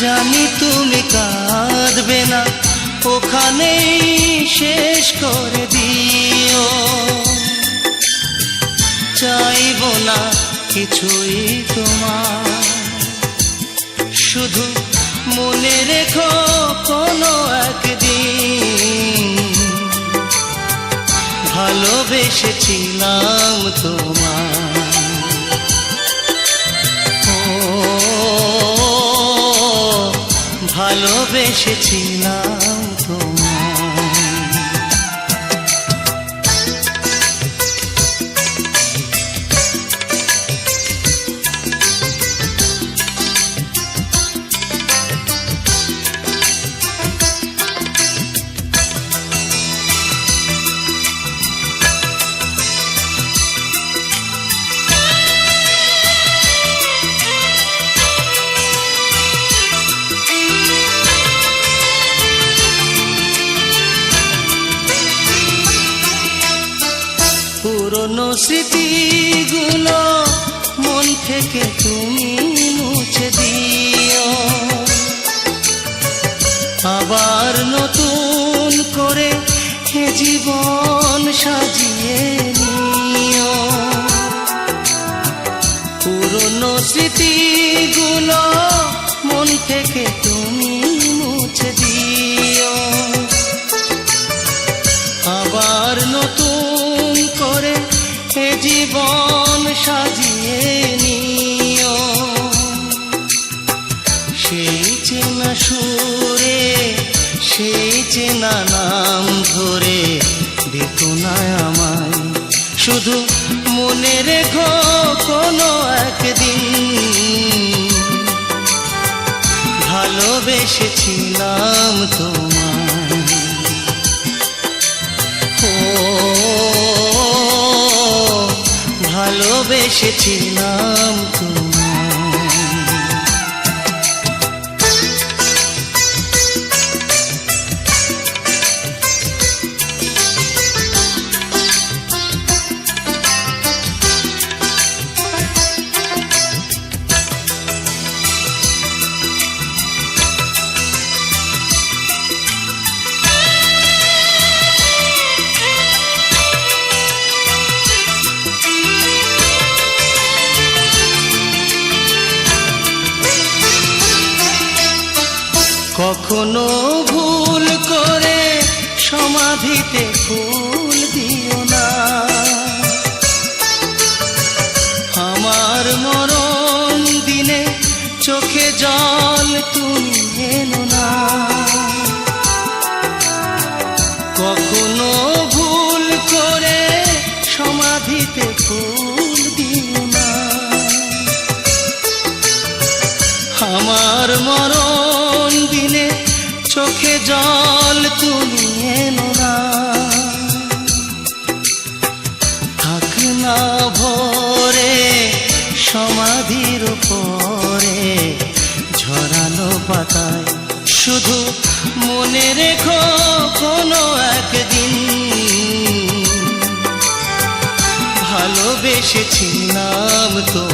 জানি তুমি কাঁদবে না, ওখানেই শেষ করে দিও। চাইব না কিছুই তোমার, শুধু মনে রেখো কোনো একদিন। ভালোবেসেছিলাম তোমার ভালোবেসেছিলাম। পুরনো স্মৃতিগুলো মন থেকে তুমি দেখো না আমায়। শুধু মনে রেখো কোনো একদিন। ভালোবেসেছিলাম তোমায়। ও ভালোবেসেছিলাম তোমায়। কখনো ভুল করে সমাধিতে ফুল দিও না। আমার মরণ দিনে চোখে জল তুমি এনো না। কখনো ভুল করে সমাধিতে জল তুমি এনো না। থাক না ভরে, সমাধির পরে ঝরানো পাতায় শুধু মনে রেখো কোনো একদিন। ভালোবেসেছিলাম তোমায়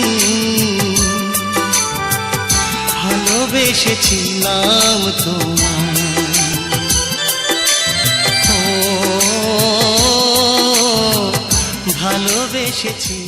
ভালোবেসেছিলাম তোমায়। ও ভালোবেসেছি।